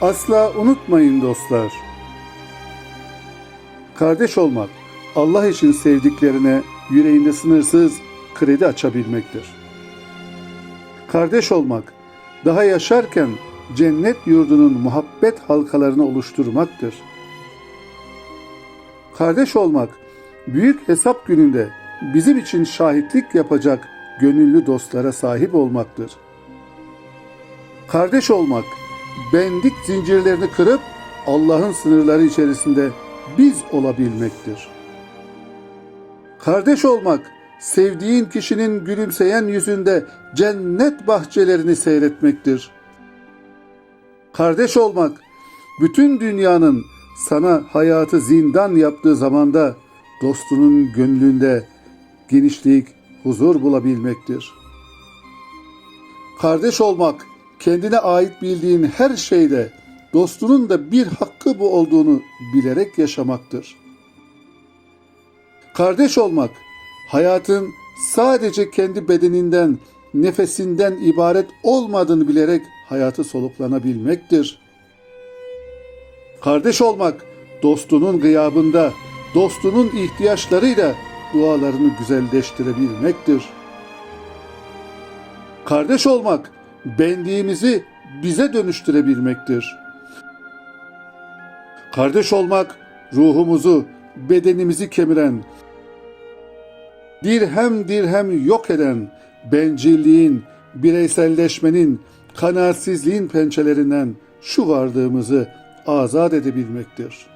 asla unutmayın dostlar. Kardeş olmak, Allah için sevdiklerine yüreğinde sınırsız kredi açabilmektir. Kardeş olmak, daha yaşarken cennet yurdunun muhabbet halkalarını oluşturmaktır. Kardeş olmak, büyük hesap gününde bizim için şahitlik yapacak gönüllü dostlara sahip olmaktır. Kardeş olmak, bendik zincirlerini kırıp Allah'ın sınırları içerisinde biz olabilmektir. Kardeş olmak, sevdiğin kişinin gülümseyen yüzünde cennet bahçelerini seyretmektir. Kardeş olmak, bütün dünyanın sana hayatı zindan yaptığı zamanda dostunun gönlünde genişlik, huzur bulabilmektir. Kardeş olmak, kendine ait bildiğin her şeyde dostunun da bir hakkı bu olduğunu bilerek yaşamaktır. Kardeş olmak, hayatın sadece kendi bedeninden, nefesinden ibaret olmadığını bilerek hayatı soluklanabilmektir. Kardeş olmak, dostunun gıyabında, dostunun ihtiyaçlarıyla dualarını güzelleştirebilmektir. Kardeş olmak, benliğimizi bize dönüştürebilmektir. Kardeş olmak, ruhumuzu, bedenimizi kemiren, dirhem dirhem yok eden, bencilliğin, bireyselleşmenin, kanaatsizliğin pençelerinden şu vardığımızı azat edebilmektir.